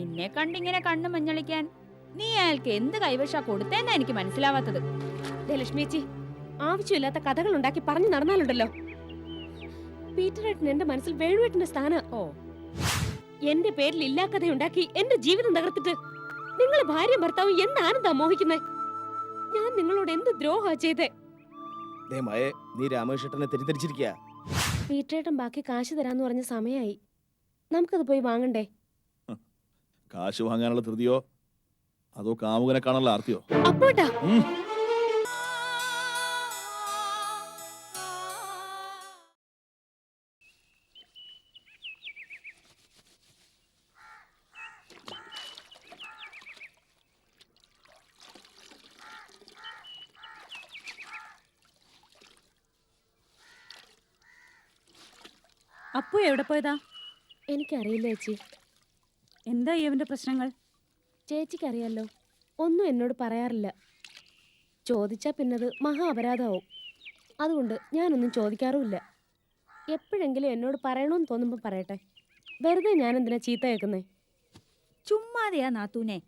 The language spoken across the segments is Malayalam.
നിന്നെ കണ്ടിങ്ങനെ കണ്ണു മഞ്ഞളിക്കാൻ. നീ അയാൾക്ക് എന്ത് കൈവശ കൊടുത്തേന്നാ എനിക്ക് മനസ്സിലാവാത്തത്. ലക്ഷ്മിച്ചി ആവശ്യമില്ലാത്ത കഥകൾ ഉണ്ടാക്കി പറഞ്ഞു നടന്നാലുണ്ടല്ലോ. പീറ്ററേട്ടൻ എന്റെ മനസ്സിൽ വേണുവേട്ടന്റെ സ്ഥാന ഓ. എന്റെ പേരിൽ ഇല്ലാ കഥ ഉണ്ടാക്കി എന്റെ ജീവിതം തകർത്തിട്ട് നിങ്ങൾ ഭാര്യ ഭർത്താവും എന്ത് ആനന്ദാ മോഹിക്കുന്നേ? ഞാൻ നിങ്ങളോട് എന്ത് ദ്രോഹാ ചെയ്തേ? ദേ മയെ നീ രാമകൃഷ്ണനെ തെറ്റിദ്ധരിച്ചിരിക്കുക പീറ്ററേട്ടൻ ബാക്കി കാശ് തരാന്ന് പറഞ്ഞ സമയായി. നമുക്കത് പോയി വാങ്ങണ്ടേ? കാശ് വാങ്ങാനുള്ള ധൃതിയോ? അതോ കാമുകനെ കാണാനുള്ള ആർത്തിയോ? അപ്പോട്ടാ. ഉം. അപ്പു എവിടെ പോയതാ? എനിക്കറിയില്ല ചേച്ചി. എന്താ ഇവന്റെ പ്രശ്നങ്ങൾ? ചേച്ചിക്കറിയാലോ ഒന്നും എന്നോട് പറയാറില്ല. ചോദിച്ചാൽ പിന്നത് മഹാ അപരാധമാവും. അതുകൊണ്ട് ഞാനൊന്നും ചോദിക്കാറുമില്ല. എപ്പോഴെങ്കിലും എന്നോട് പറയണമെന്ന് തോന്നുമ്പോൾ പറയട്ടെ. വെറുതെ ഞാൻ എന്തിനാ ചീത്ത കേൾക്കുന്നേ? ചുമ്മാതെയാ നാത്തൂനെ.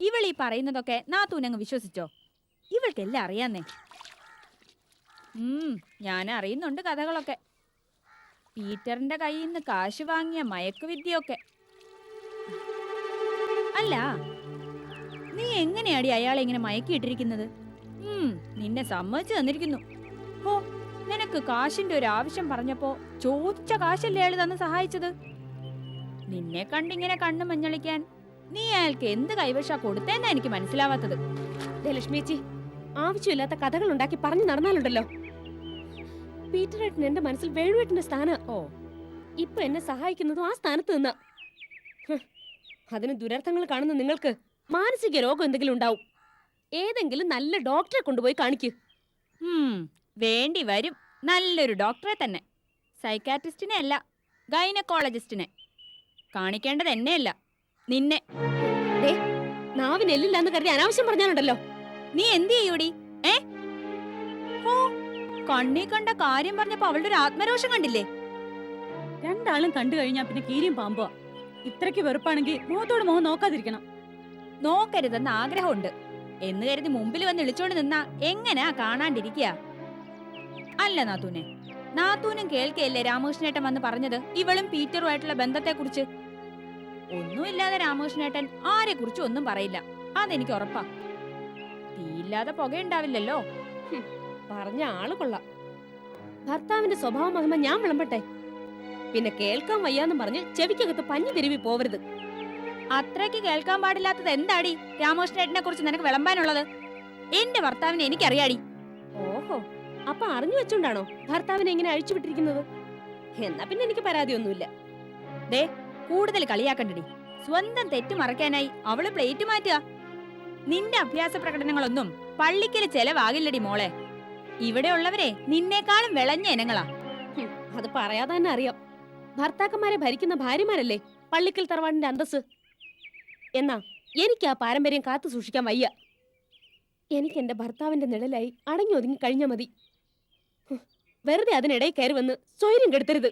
ഇവൾ ഈ പറയുന്നതൊക്കെ നാത്തൂനങ്ങ് വിശ്വസിച്ചോ? ഇവൾക്കെല്ലാം അറിയാന്നേ. ഉം ഞാൻ അറിയുന്നുണ്ട് കഥകളൊക്കെ. പീറ്ററിന്റെ കയ്യിൽ നിന്ന് കാശ് വാങ്ങിയ മയക്കുവിദ്യയൊക്കെ. അല്ല. നീ എങ്ങനെയാടി അയാളെ ഇങ്ങനെ മയക്കിയിട്ടിരിക്കുന്നത്? നിന്നെ സമ്മതിച്ചു തന്നിരിക്കുന്നു. ഓ നിനക്ക് കാശിന്റെ ഒരു ആവശ്യം പറഞ്ഞപ്പോ ചോദിച്ച കാശല്ലേ അയാൾ തന്നെ സഹായിച്ചത്? നിന്നെ കണ്ടിങ്ങനെ കണ്ണു മഞ്ഞളിക്കാൻ നീ അയാൾക്ക് എന്ത് കൈവശ കൊടുത്തേന്നാ എനിക്ക് മനസ്സിലാവാത്തത്. ദേ ലക്ഷ്മിയേച്ചി ആവശ്യമില്ലാത്ത കഥകൾ ഉണ്ടാക്കി പറഞ്ഞു നടന്നാലുണ്ടല്ലോ. പീറ്ററേട്ടൻ എന്റെ മനസ്സിൽ വേണുവേട്ടന്റെ സ്ഥാനം ഓ ഇപ്പൊ എന്നെ സഹായിക്കുന്നതും ആ സ്ഥാനത്ത് നിന്ന. അതിന് ദുരർത്ഥങ്ങൾ കാണുന്ന നിങ്ങൾക്ക് മാനസിക രോഗം എന്തെങ്കിലും ഉണ്ടാവും. ഏതെങ്കിലും നല്ല ഡോക്ടറെ കൊണ്ടുപോയി കാണിക്കൂ. വേണ്ടി വരും. നല്ലൊരു ഡോക്ടറെ തന്നെ. സൈക്കാട്രിസ്റ്റിനെ അല്ല ഗൈനക്കോളജിസ്റ്റിനെ. കാണിക്കേണ്ടത് എന്നെയല്ല നിന്നെ. നാവിന് എല്ലില്ലാന്ന് കരുതി അനാവശ്യം പറഞ്ഞാലുണ്ടല്ലോ. നീ എന്ത് ചെയ്യൂടി? ഏ? ഓ കണ്ണീ കണ്ട കാര്യം പറഞ്ഞപ്പോ അവളുടെ ഒരു ആത്മരോഷം കണ്ടില്ലേ? രണ്ടാളും കണ്ടു കഴിഞ്ഞാ പിന്നെ കീരിയും പാമ്പോ ഇത്രയ്ക്ക് വെറുപ്പാണെങ്കിൽ മുഖത്തോട് മുഖം നോക്കാതിരിക്കണം. നോക്കരുതെന്ന് ആഗ്രഹമുണ്ട്. എന്ന് കരുതി മുമ്പിൽ വന്ന് വിളിച്ചോണ്ട് നിന്നാ എങ്ങനെയാ കാണാണ്ടിരിക്കുക അല്ല നാത്തൂനെ. നാത്തൂനും കേൾക്കയല്ലേ രാമകൃഷ്ണേട്ടൻ വന്ന് പറഞ്ഞത്? ഇവളും പീറ്ററുമായിട്ടുള്ള ബന്ധത്തെക്കുറിച്ച്? ഒന്നുമില്ലാതെ രാമകൃഷ്ണേട്ടൻ ആരെ കുറിച്ചും ഒന്നും പറയില്ല. അതെനിക്ക് ഉറപ്പാ. തീയില്ലാതെ പുകയുണ്ടാവില്ലല്ലോ. പറഞ്ഞ ആൾ കൊള്ളാം. ഭർത്താവിന്റെ സ്വഭാവ മഹിമ ഞാൻ വിളമ്പട്ടെ? പിന്നെ കേൾക്കാൻ വയ്യാന്ന് പറഞ്ഞ് ചെവിക്കകത്ത് പഞ്ഞു തിരുവി പോവരുത്. അത്രയ്ക്ക് കേൾക്കാൻ പാടില്ലാത്തത് എന്താടി? രാമകൃഷ്ണേട്ടനെ കുറിച്ച് നിനക്ക് വിളമ്പാനുള്ളത്? എന്റെ ഭർത്താവിനെ എനിക്കറിയാടി. ഓഹോ അപ്പൊ അറിഞ്ഞു വെച്ചോണ്ടാണോ ഭർത്താവിനെ ഇങ്ങനെ അഴിച്ചുവിട്ടിരിക്കുന്നത് എന്നാ പിന്നെ എനിക്ക് പരാതിയൊന്നുമില്ല. ദേ കൂടുതൽ കളിയാക്കണ്ടടി. സ്വന്തം തെറ്റ് മറക്കാനായി അവൾ പ്ലേറ്റ് മാറ്റുക. നിന്റെ അഭ്യാസ പ്രകടനങ്ങളൊന്നും പള്ളിക്കൽ ചെലവാകില്ലടി മോളെ. ഇവിടെ ഉള്ളവരെ നിന്നേക്കാളും വിളഞ്ഞ ഇനങ്ങളാ. അത് പറയാതെ തന്നെ അറിയാം. ഭർത്താക്കന്മാരെ ഭരിക്കുന്ന ഭാര്യമാരല്ലേ? പള്ളിക്കൽ തറവാടിന്റെ അന്തസ് എന്നാ എനിക്ക് ആ പാരമ്പര്യം കാത്തു സൂക്ഷിക്കാൻ വയ്യ. എനിക്ക് എന്റെ ഭർത്താവിന്റെ നിഴലായി അടങ്ങി ഒതുങ്ങി കഴിഞ്ഞാ മതി. വെറുതെ അതിനിടയിൽ കയറി വന്ന് സ്വൈര്യം കെടുത്തരുത്.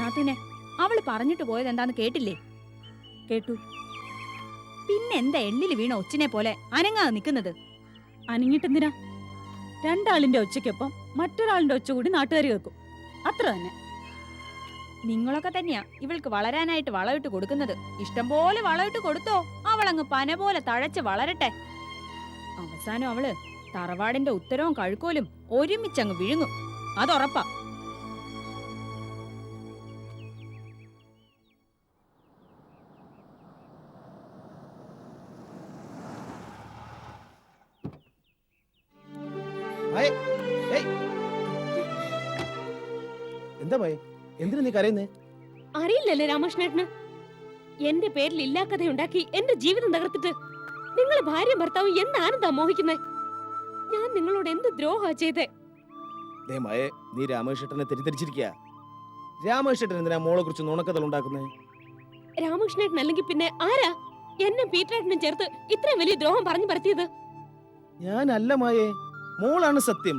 നാത്തൂനെ അവൾ പറഞ്ഞിട്ട് പോയത് എന്താന്ന് കേട്ടില്ലേ? കേട്ടു. പിന്നെന്താ എള്ളിൽ വീണ ഒച്ചിനെ പോലെ അനങ്ങാതെ നിൽക്കുന്നത് അനങ്ങിട്ടെന്തിനാ? രണ്ടാളിന്റെ ഒച്ചയ്ക്കൊപ്പം മറ്റൊരാളിന്റെ ഒച്ച കൂടി നാട്ടുകാർ കേൾക്കും. അത്ര തന്നെ. നിങ്ങളൊക്കെ തന്നെയാ ഇവൾക്ക് വളരാനായിട്ട് വളമിട്ട് കൊടുക്കുന്നത്. ഇഷ്ടം പോലെ വളമിട്ട് കൊടുത്തോ? അവളങ്ങ് പന പോലെ തഴച്ച് വളരട്ടെ. അവസാനം അവൾ തറവാടിന്റെ ഉത്തരവും കഴുക്കോലും ഒരുമിച്ചങ്ങ് വിഴുങ്ങും അതുറപ്പാ എന്താ ഭയ എന്തിനാ നീ കരയുന്നേ? അറിയില്ലല്ലേ രാമകൃഷ്ണേട്ടന്. എന്റെ പേരിൽ ഇല്ലാ കഥയുണ്ടാക്കി എന്റെ ജീവിതം തകർത്തിട്ട് നിങ്ങൾ ഭാര്യ ഭർത്താവും എന്താണെന്താ മോഹിക്കുന്നേ? ഞാൻ നിങ്ങളോട് എന്ത് ദ്രോഹാ ചെയ്തേ? ദേ മയെ നീ രാമകൃഷ്ണനെ തെറ്റിദ്ധരിച്ചിരിക്കുക രാമകൃഷ്ണൻ എന്തിനാ മോളെ കുറിച്ച് നുണക്കഥകൾ ഉണ്ടാക്കുന്നേ രാമകൃഷ്ണേട്ടൻ അല്ലെങ്കിൽ പിന്നെ ആരാ എന്നെ പീറ്ററേട്ടനും ചേർത്ത് ഇത്രയും വലിയ ദ്രോഹം പറഞ്ഞു പരത്തിയത്? ഞാനല്ല മായേ. മോളാണ് സത്യം.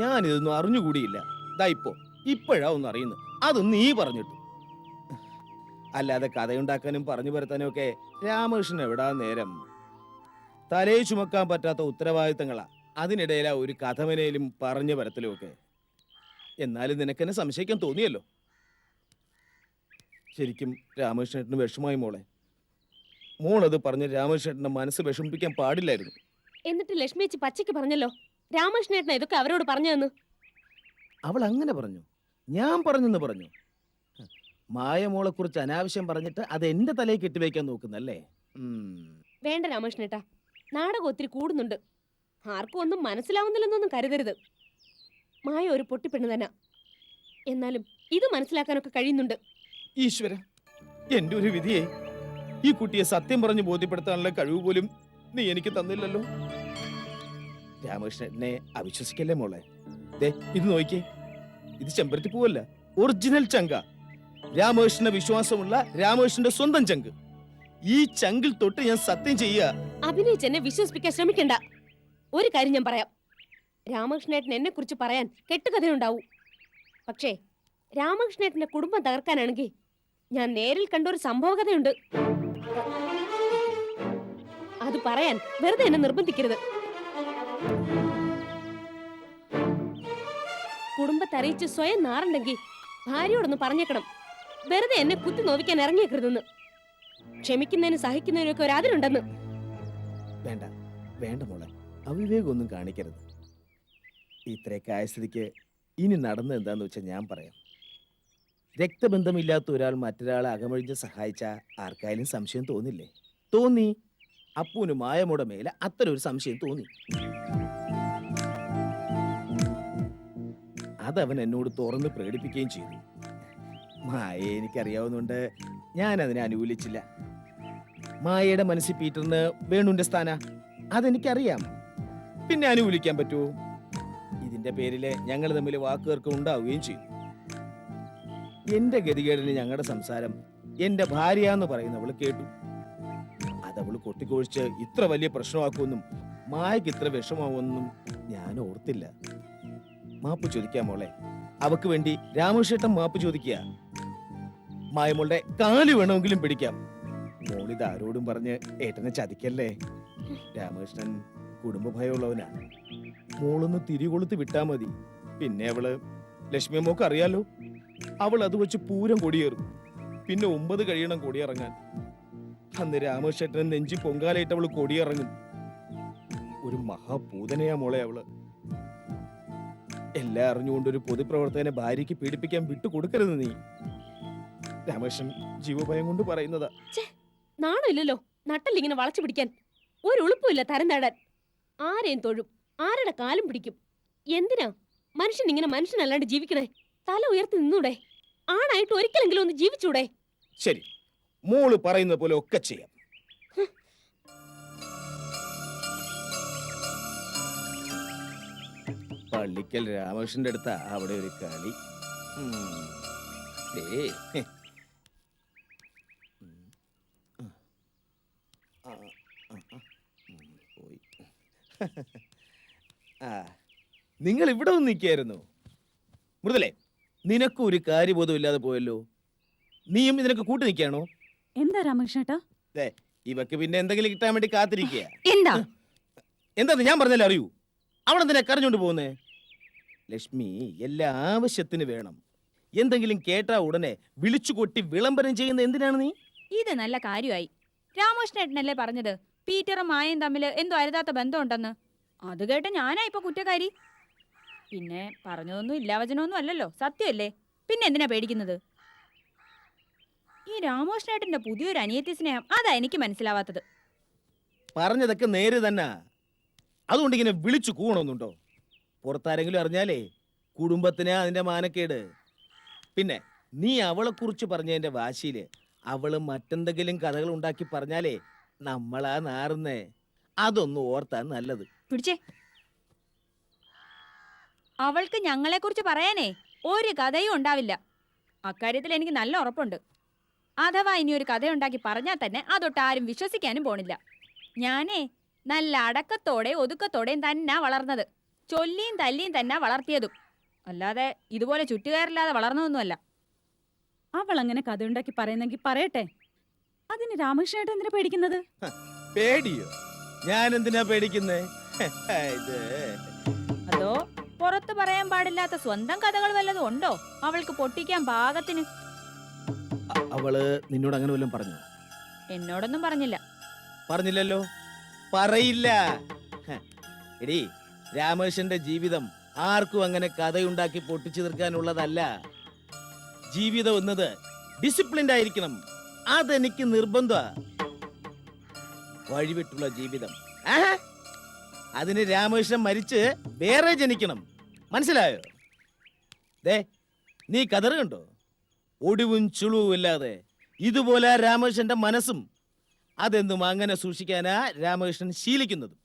ഞാൻ ഇതൊന്നും അറിഞ്ഞുകൂടിയില്ല. ദാ ഇപ്പോ ഇപ്പോഴാ ഒന്ന് അറിയുന്നു അത് നീ പറഞ്ഞിട്ടു. അല്ലാതെ കഥയുണ്ടാക്കാനും പറഞ്ഞു പരത്താനും ഒക്കെ രാമകൃഷ്ണൻ എവിടാ നേരം? തലയിൽ ചുമക്കാൻ പറ്റാത്ത ഉത്തരവാദിത്തങ്ങളാ. അതിനിടയിലാ ഒരു കഥമനയിലും പറഞ്ഞു പരത്തലും ഒക്കെ എന്നാലും നിനക്കെന്നെ സംശയിക്കാൻ തോന്നിയല്ലോ. ശരിക്കും രാമകൃഷ്ണേട്ടന് വിഷമായി മോളെ. മോളത് പറഞ്ഞ് രാമകൃഷ്ണേട്ടന്റെ മനസ്സ് വിഷമിപ്പിക്കാൻ പാടില്ലായിരുന്നു. എന്നിട്ട് ലക്ഷ്മിയച്ചി പച്ചയ്ക്ക് പറഞ്ഞല്ലോ? രാമകൃഷ്ണേട്ടനെ ഇതൊക്കെ അവരോട് പറഞ്ഞു തന്നു അവൾ അങ്ങനെ പറഞ്ഞു. ഞാൻ പറഞ്ഞെന്ന് പറഞ്ഞു. മായമോളെ കുറിച്ച് അനാവശ്യം പറഞ്ഞിട്ട് അത് എന്റെ തലയിൽ കെട്ടിവെക്കാൻ നോക്കുന്നല്ലേ? വേണ്ട രാമകൃഷ്ണേട്ടാ. നാടകം ഒത്തിരി കൂടുന്നുണ്ട്. ആർക്കും ഒന്നും മനസ്സിലാവുന്നില്ലെന്നൊന്നും കരുതരുത്. മായ ഒരു പൊട്ടിപ്പെണ്ണ് തന്നെ. എന്നാലും ഇത് മനസ്സിലാക്കാനൊക്കെ കഴിയുന്നുണ്ട്. ഈശ്വര എന്റെ ഒരു വിധിയെ. ഈ കുട്ടിയെ സത്യം പറഞ്ഞ് ബോധ്യപ്പെടുത്താനുള്ള കഴിവ് പോലും നീ എനിക്ക് തന്നില്ലല്ലോ. രാമകൃഷ്ണനെ അവിശ്വസിക്കല്ലേ മോളെ? ദേ ഇത് നോക്കിയേ. ഇത് ചെമ്പരത്തി പൂവല്ല ഒറിജിനൽ ചങ്ക. രാമകൃഷ്ണ വിശ്വാസമുള്ള രാമകൃഷ്ണന്റെ സ്വന്തം ചങ്ക്. ഈ ചങ്കിൽ തൊട്ട് ഞാൻ സത്യം ചെയ്യുക. അഭിനയിച്ചെന്നെ വിശ്വസിപ്പിക്കാൻ ശ്രമിക്കണ്ട. ഒരു കാര്യം ഞാൻ പറയാം. രാമകൃഷ്ണേട്ടൻ എന്നെ കുറിച്ച് പറയാൻ കെട്ടുകഥയുണ്ടാവും. പക്ഷേ രാമകൃഷ്ണേട്ടന്റെ കുടുംബം തകർക്കാനാണെങ്കിൽ ഞാൻ നേരിൽ കണ്ട ഒരു സംഭവകഥയുണ്ട്. അത് പറയാൻ വെറുതെ എന്നെ നിർബന്ധിക്കരുത്. കുടുംബത്തെ അറിയിച്ച് സ്വയം നാറുണ്ടെങ്കിൽ ഭാര്യയോടൊന്ന് പറഞ്ഞേക്കണം. വെറുതെ എന്നെ കുത്തി നോവിക്കാൻ ഇറങ്ങിയേക്കരുതെന്ന്. ക്ഷമിക്കുന്നതിന് സഹിക്കുന്നതിനും ഒക്കെ വേണ്ട വേണ്ട മോളെ. അവിവേകമൊന്നും കാണിക്കരുത്. ഇത്രയൊക്കെ ആയ ഇനി നടന്നത് എന്താന്ന് വെച്ചാൽ ഞാൻ പറയാം. രക്തബന്ധമില്ലാത്ത ഒരാൾ മറ്റൊരാളെ അകമഴിഞ്ഞ് സഹായിച്ച ആർക്കായാലും സംശയം തോന്നില്ലേ? തോന്നി. അപ്പൂന് മായമോടെ മേലെ ഒരു സംശയം തോന്നി. അതവൻ എന്നോട് തുറന്ന് പ്രകടിപ്പിക്കുകയും ചെയ്തു. മായയെ എനിക്കറിയാവുന്നുണ്ട് ഞാൻ അതിനെ അനുകൂലിച്ചില്ല. മായയുടെ മനസ്സിൽ പീറ്ററിന് വേണുവിന്റെ സ്ഥാന. അതെനിക്കറിയാം. പിന്നെ അനുകൂലിക്കാൻ പറ്റുമോ? ഇതിന്റെ പേരിൽ ഞങ്ങൾ തമ്മിൽ വാക്കുകൾക്ക് ഉണ്ടാവുകയും ചെയ്തു. എന്റെ ഗതികേടിന് ഞങ്ങളുടെ സംസാരം എന്റെ ഭാര്യ എന്ന് പറയുന്നവൾ കേട്ടു. കൊട്ടിക്കൊഴിച്ച് ഇത്ര വലിയ പ്രശ്നമാക്കുമെന്നും മായക്ക് ഇത്ര വിഷമാവുമെന്നും ഞാൻ ഓർത്തില്ല. മാപ്പ് ചോദിക്കാം മോളെ. അവക്ക് വേണ്ടി രാമകൃഷ്ണേട്ടൻ മാപ്പ് ചോദിക്കുക മായമോളുടെ കാൽ വേണമെങ്കിലും പിടിക്കാം. മോളിത് ആരോടും പറഞ്ഞ് ഏട്ടനെ ചതിക്കല്ലേ? രാമകൃഷ്ണൻ കുടുംബഭയമുള്ളവനാണ് മോളൊന്ന് തിരികൊളുത്ത് വിട്ടാ മതി. പിന്നെ അവൾ ലക്ഷ്മി മോക്ക് അറിയാലോ. അവൾ അത് വെച്ച് പൂരം കൊടിയേറും. പിന്നെ ഒമ്പത് കഴിയണം കൊടിയിറങ്ങാൻ. അന്ന് രാമകൃഷ്ണൻ നെഞ്ചി പൊങ്കാലായിട്ട് അവൾ കൊടിയിറങ്ങും. ഒരു മഹാഭൂതനയാ മോളെ അവൾ. എല്ലാം അറിഞ്ഞുകൊണ്ട് ഒരു പൊതുപ്രവർത്തകനെ ഭാര്യയ്ക്ക് പീഡിപ്പിക്കാൻ വിട്ടുകൊടുക്കരുത് നീ. രാമകൃഷ്ണൻ ജീവഭയം കൊണ്ട് പറയുന്നതാ. നാണമില്ലല്ലോ. നട്ടല്ലിങ്ങനെ വളച്ചു പിടിക്കാൻ. ഒരു ഉളുപ്പുമില്ല തരം നേടാൻ ആരെയും തൊഴും. ആരുടെ കാലും പിടിക്കും. എന്തിനാ? മനുഷ്യൻ ഇങ്ങനെ മനുഷ്യനല്ലാണ്ട് ജീവിക്കണേ? തല ഉയർത്തി നിന്നൂടെ? ആണായിട്ട് ഒരിക്കലെങ്കിലും ഒന്ന് ജീവിച്ചൂടെ? ശരി. മോൾ പറയുന്ന പോലെ ഒക്കെ ചെയ്യാം. പള്ളിക്കൽ രാമകൃഷ്ണന്റെ അടുത്ത അവിടെ ഒരു കളി. ആ, നിങ്ങൾ ഇവിടെ ഒന്ന് നിൽക്കായിരുന്നു. മൃദുലേ നിനക്കും ഒരു കാര്യബോധം ഇല്ലാതെ പോയല്ലോ. നീയും ഇതിനൊക്കെ കൂട്ടി നിൽക്കുകയാണോ? എന്താ രാമകൃഷ്ണേട്ടാ? ഇവക്ക് പിന്നെ എന്തെങ്കിലും കിട്ടാൻ വേണ്ടി കാത്തിരിക്കുക എന്താ? എന്താ ഞാൻ പറഞ്ഞല്ലേ അറിയൂ? അവിടെ എന്തിനാ കരഞ്ഞോണ്ട് പോകുന്നേ? ലക്ഷ്മി എല്ലാ ആവശ്യത്തിന് വേണം. എന്തെങ്കിലും കേട്ടാ ഉടനെ വിളിച്ചു കൊട്ടി വിളംബരം ചെയ്യുന്ന എന്തിനാണ് നീ? ഇത് നല്ല കാര്യമായി. രാമകൃഷ്ണേട്ടനല്ലേ പറഞ്ഞത്? പീറ്ററും മായയും തമ്മിൽ എന്തോ അരുതാത്ത ബന്ധമുണ്ടെന്ന്. അത് കേട്ട ഞാനാ ഇപ്പൊ കുറ്റക്കാരി. പിന്നെ പറഞ്ഞതൊന്നും ഇല്ലാവചനമൊന്നും അല്ലല്ലോ. സത്യമല്ലേ? പിന്നെ എന്തിനാ പേടിക്കുന്നത്? ഈ രാമകൃഷ്ണേട്ടന്റെ പുതിയൊരു അനിയത്തി സ്നേഹം. അതാ എനിക്ക് മനസ്സിലാവാത്തത്. പറഞ്ഞതൊക്കെ നേരെ തന്നെ. അതുകൊണ്ട് ഇങ്ങനെ വിളിച്ചു കൂണൊന്നുണ്ടോ പുറത്താരെങ്കിലും അറിഞ്ഞാലേ കുടുംബത്തിന് അതിന്റെ മാനക്കേട്. പിന്നെ നീ അവളെ കുറിച്ച് പറഞ്ഞതിന്റെ വാശിയിൽ അവൾ മറ്റെന്തെങ്കിലും കഥകൾ ഉണ്ടാക്കി പറഞ്ഞാലേ നമ്മളാ നാറുന്നേ. അതൊന്നും ഓർത്താൻ നല്ലത്. പിടിച്ചേ. അവൾക്ക് ഞങ്ങളെക്കുറിച്ച് പറയാനേ ഒരു കഥയും ഉണ്ടാവില്ല. അക്കാര്യത്തിൽ എനിക്ക് നല്ല ഉറപ്പുണ്ട്. അഥവാ ഇനി ഒരു കഥയുണ്ടാക്കി പറഞ്ഞാൽ തന്നെ അതൊട്ട് ആരും വിശ്വസിക്കാനും പോണില്ല. ഞാനേ നല്ല അടക്കത്തോടെ ഒതുക്കത്തോടെയും തന്നെ വളർന്നത്. ചൊല്ലിയും തല്ലിയും തന്നെ വളർത്തിയതും. അല്ലാതെ ഇതുപോലെ ചുറ്റുകാരില്ലാതെ വളർന്നതൊന്നുമല്ല. അവൾ അങ്ങനെ കഥയുണ്ടാക്കി പറയുന്നെങ്കിൽ പറയട്ടെ? അതിന് രാമകൃഷ്ണേട്ടൻ എന്തിനാ പേടിക്കുന്നത്? പേടിയോ? ഞാൻ എന്തിനാ പേടിക്കുന്നേ ഇത്. അതോ പുറത്ത് പറയാൻ പാടില്ലാത്ത സ്വന്തം കഥകൾ വല്ലതും ഉണ്ടോ? അവൾക്ക് പൊട്ടിക്കാൻ പാകത്തിന് അവൾ നിന്നോട് അങ്ങനെ വല്ലതും പറഞ്ഞു? എന്നോടൊന്നും പറഞ്ഞില്ല. പറഞ്ഞില്ലല്ലോ? പറയില്ല. ഹ. എടീ രാമകൃഷ്ണന്റെ ജീവിതം ആർക്കും അങ്ങനെ കഥയുണ്ടാക്കി പൊട്ടിച്ചു തീർക്കാനുള്ളതല്ല. ജീവിതം എന്നത് ഡിസിപ്ലിൻഡ് ആയിരിക്കണം. അതെനിക്ക് നിർബന്ധ വഴിവിട്ടുള്ള ജീവിതം. ആഹാ. അതിന് രാമകൃഷ്ണൻ മരിച്ച് വേറെ ജനിക്കണം. മനസ്സിലായോ? ദേ നീ കതറുകണ്ടോ ഒടിവും ചുളിവും ഇല്ലാതെ ഇതുപോലെ രാമകൃഷ്ണന്റെ മനസ്സും അതെന്നും അങ്ങനെ സൂക്ഷിക്കാനാ രാമകൃഷ്ണൻ ശീലിക്കുന്നത്.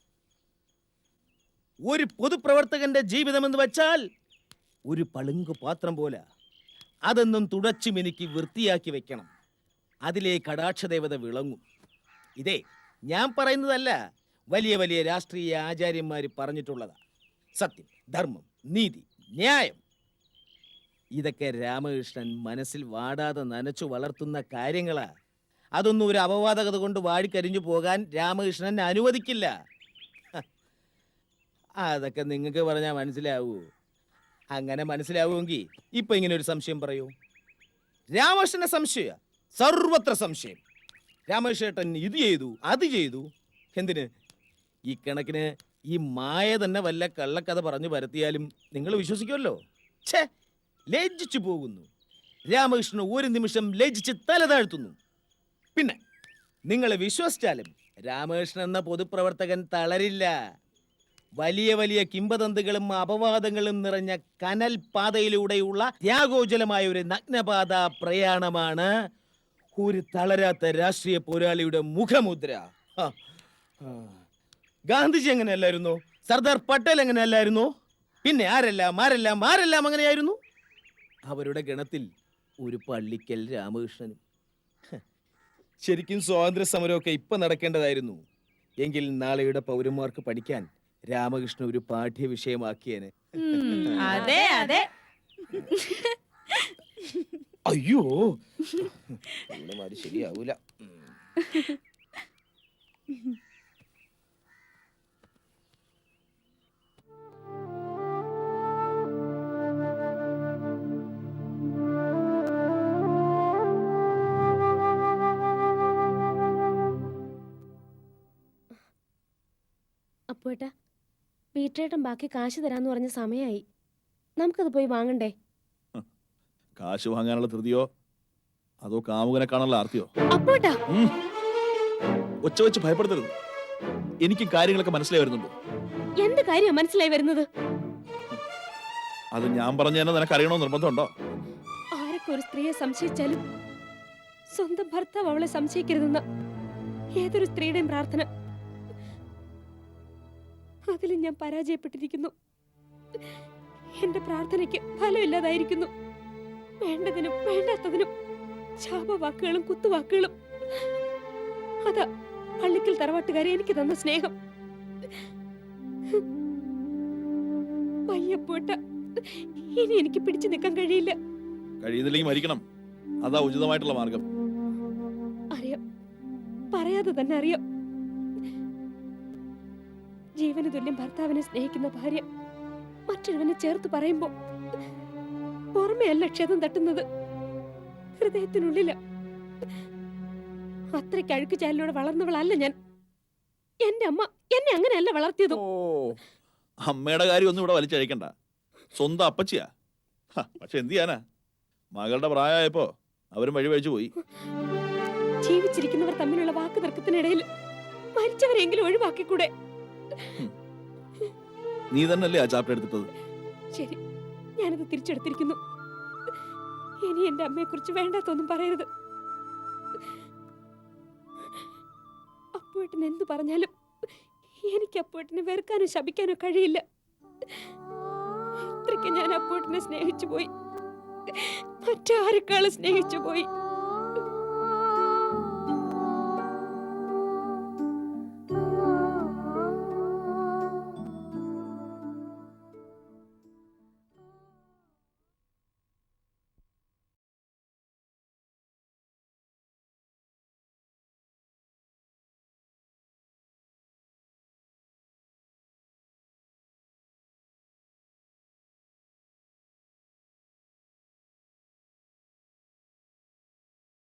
ഒരു പൊതുപ്രവർത്തകന്റെ ജീവിതം എന്ന് വെച്ചാൽ ഒരു പളുങ്ക് പാത്രം പോലെ. അതെന്നും തുടച്ചു മിനുക്കി വൃത്തിയാക്കി വെക്കണം. അതിലെ കടാക്ഷദേവത വിളങ്ങും. ഇതേ ഞാൻ പറയുന്നതല്ല വലിയ വലിയ രാഷ്ട്രീയ ആചാര്യന്മാർ പറഞ്ഞിട്ടുള്ളതാ. സത്യം ധർമ്മം നീതി ന്യായം. ഇതൊക്കെ രാമകൃഷ്ണൻ മനസ്സിൽ വാടാതെ നനച്ചു വളർത്തുന്ന കാര്യങ്ങളാ. അതൊന്നും ഒരു അപവാദകത കൊണ്ട് വാടിക്കരിഞ്ഞു പോകാൻ രാമകൃഷ്ണൻ അനുവദിക്കില്ല. അതൊക്കെ നിങ്ങൾക്ക് പറഞ്ഞാൽ മനസ്സിലാവൂ. അങ്ങനെ മനസ്സിലാവുമെങ്കിൽ ഇപ്പൊ ഇങ്ങനെ ഒരു സംശയം പറയൂ. രാമകൃഷ്ണന്റെ സംശയ സർവത്ര സംശയം. രാമകൃഷ്ണേട്ടൻ ഇത് ചെയ്തു അത് ചെയ്തു. എന്തിന്? ഈ കണക്കിന് ഈ മായ തന്നെ വല്ല കള്ളക്കഥ പറഞ്ഞു പരത്തിയാലും നിങ്ങൾ വിശ്വസിക്കുമല്ലോ? ഛേ ലജ്ജിച്ചു പോകുന്നു. രാമകൃഷ്ണൻ ഒരു നിമിഷം ലജ്ജിച്ച് തല താഴ്ത്തുന്നു. പിന്നെ നിങ്ങളെ വിശ്വസിച്ചാലും രാമകൃഷ്ണൻ എന്ന പൊതുപ്രവർത്തകൻ തളരില്ല. വലിയ വലിയ കിംബദന്തികളും അപവാദങ്ങളും നിറഞ്ഞ കനൽ പാതയിലൂടെയുള്ള ത്യാഗോജ്വലമായ ഒരു നഗ്നപാത പ്രയാണമാണ് ഒരു തളരാത്ത രാഷ്ട്രീയ പോരാളിയുടെ മുഖമുദ്ര. ഗാന്ധിജി എങ്ങനെയല്ലായിരുന്നു? സർദാർ പട്ടേൽ എങ്ങനെയല്ലായിരുന്നു? പിന്നെ ആരെല്ലാം ആരെല്ലാം ആരെല്ലാം അങ്ങനെയായിരുന്നു? അവരുടെ ഗണത്തിൽ ഒരു പള്ളിക്കൽ രാമകൃഷ്ണനും. ശരിക്കും സ്വാതന്ത്ര്യ സമരമൊക്കെ ഇപ്പൊ നടക്കേണ്ടതായിരുന്നു. എങ്കിൽ നാളെയുടെ പൗരന്മാർക്ക് പഠിക്കാൻ രാമകൃഷ്ണൻ ഒരു പാഠ്യ വിഷയമാക്കിയേനെ അതെ അതെ. അയ്യോ. ശരിയാവൂല. അപ്പുവേട്ടാ പീറ്റേട്ടൻ ബാക്കി കാശ് തരാന്ന് പറഞ്ഞ സമയമായി നമുക്കത് പോയി വാങ്ങണ്ടേ? കാശ് വാങ്ങാനുള്ള ധൃതിയോ? അതോ കാമുകനെ കാണാനുള്ള ആർത്തിയോ? അപ്പുവേട്ടാ ഒച്ച വെച്ച് ഭയപ്പെടുത്തരുത്. എനിക്ക് കാര്യങ്ങളൊക്കെ മനസ്സിലായി വരുന്നുണ്ട്. എന്ത് കാര്യമാണ് മനസ്സിലായി വരുന്നത്? അത് ഞാൻ പറഞ്ഞു തന്നെ നിനക്ക് അറിയണോ നിർബന്ധമുണ്ടോ? ആരൊക്കെ ഒരു സ്ത്രീയെ സംശയിച്ചാലും സ്വന്തം ഭർത്താവ് അവളെ സംശയിക്കരുതെന്ന. ഏതൊരു സ്ത്രീയുടെയും പ്രാർത്ഥന അതിലും ഞാൻ പരാജയപ്പെട്ടിരിക്കുന്നു. എന്റെ പ്രാർത്ഥനയ്ക്ക് ഫലമില്ലാതായിരിക്കുന്നു. വേണ്ടതിനും വേണ്ടാത്തതിനും ശാപവാക്കുകളും കുത്തുവാക്കുകളും അതാ പള്ളിക്കൽ തറവാട്ടുകാരെ എനിക്ക് തന്ന സ്നേഹം. വയ്യപ്പോട്ട ഇനി എനിക്ക് പിടിച്ചു നിൽക്കാൻ കഴിയില്ല. കഴിയുന്നില്ലെങ്കിൽ മരിക്കണം. അതാ ഉചിതമായിട്ടുള്ള മാർഗം. അറിയാം. പറയാതെ തന്നെ അറിയാം. ജീവന് തുല്യം ഭർത്താവിനെ സ്നേഹിക്കുന്ന ഭാര്യ മറ്റൊരുവനെ ചേർത്ത് പറയുമ്പോ പുറമെയല്ല ക്ഷതം തട്ടുന്നത്. ഹൃദയത്തിനുള്ളില അത്രയ്ക്ക് അഴുക്ക് ചാലിലൂടെ വളർന്നവളല്ല ഞാൻ. എന്റെ അമ്മ എന്നെ അങ്ങനെയല്ല വളർത്തിയത്. അമ്മയുടെ കാര്യം ഒന്നും ഇവിടെ വലിച്ചഴിക്കണ്ട. സ്വന്തം അപ്പച്ചിയാ. പക്ഷെ എന്ത് ചെയ്യാനാ? മകളുടെ പ്രായമായപ്പോ അവരും വഴി വഴിച്ചു പോയി. ജീവിച്ചിരിക്കുന്നവർ തമ്മിലുള്ള വാക്ക് തർക്കത്തിനിടയിൽ മരിച്ചവരെങ്കിലും ഒഴിവാക്കിക്കൂടെ? നീ തന്നെയല്ലേ ആ ചാപ്റ്റർ എടുത്തിട്ടത്? ശരി. ഞാനത് തിരിച്ചെടുത്തിരിക്കുന്നു. ഇനി എന്റെ അമ്മയെ കുറിച്ച് വേണ്ടാത്തൊന്നും പറയരുത്. അപ്പുവേട്ടൻ എന്തു പറഞ്ഞാലും എനിക്ക് അപ്പുവേട്ടനെ വെറുക്കാനോ ശപിക്കാനോ കഴിയില്ല. ഇത്രയ്ക്ക് ഞാൻ അപ്പുവേട്ടനെ സ്നേഹിച്ചു പോയി മറ്റാരെക്കാളും സ്നേഹിച്ചു പോയി